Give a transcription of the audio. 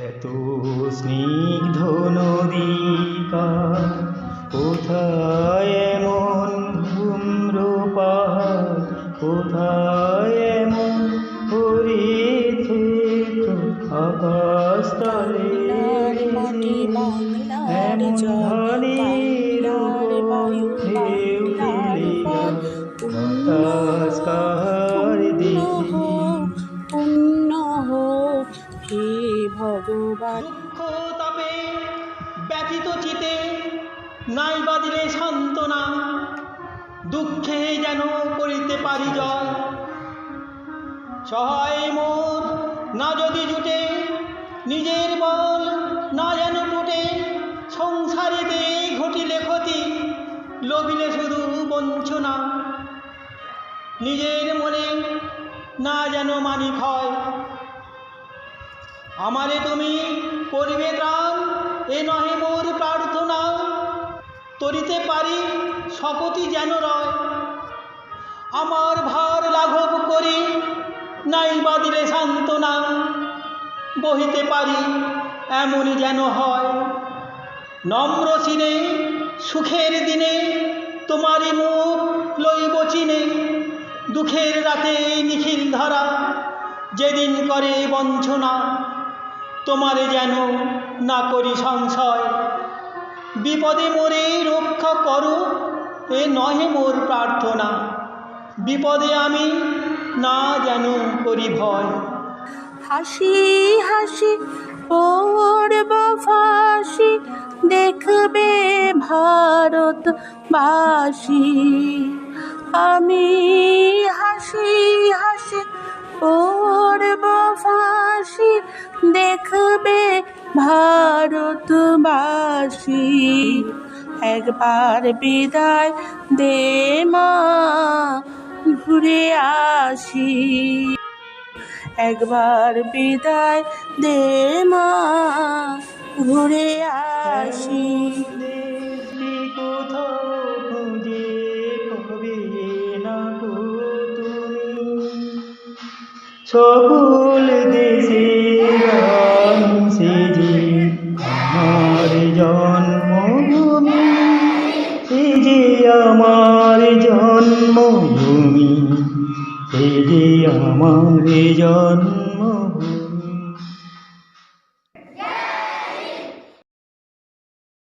এত স্নিগ্ধ নদীকা কোথায় এমন ঘুম্র পাহাড় কোথায় এমন হরিত আকাশ দুঃখ তাপে ব্যথিত চিতে নাই বাদিলে সান্ত্বনা। দুঃখে যেন করিতে পারি জয় সহায় মোর না যদি জুটে, নিজের বল না যেন টুটে সংসারেতে ঘটিলে ক্ষতি, লোভিলে শুধু বঞ্চনা। নিজের মনে না যেন মানি ক্ষয় আমারে তুমি করিবে ত্রাণ এ নহে মোর প্রার্থনা। তরিতে পারি শপথি যেন রয়। আমার ভার লাঘব করি, নাই বাদিলে সান্ত্বনা। বহিতে পারি এমনই যেন হয়। নম্র সিনে সুখের দিনে তোমারই মুখ লইব চিনে। দুঃখের রাতে নিখিল ধরা, যেদিন করে বঞ্চনা। তোমারে যেন না করি সংশয়। বিপদে মোরে রক্ষা করো, এ নহে মোর প্রার্থনা। বিপদে আমি না যেন করি ভয়। হাসি হাসি পড়ব ফাঁসি দেখবে ভারতবাসী। আমি হাসি হাসি ভারতবাসী, একবার বিদায় দে মা, ঘুরে আসি। একবার বিদায় দে মা, ঘুরে আসি। সকল দেশে সেজে আমার জন্মভূমি সে যে আমার জন্মভূমি সে যে আমার জন্মভূমি।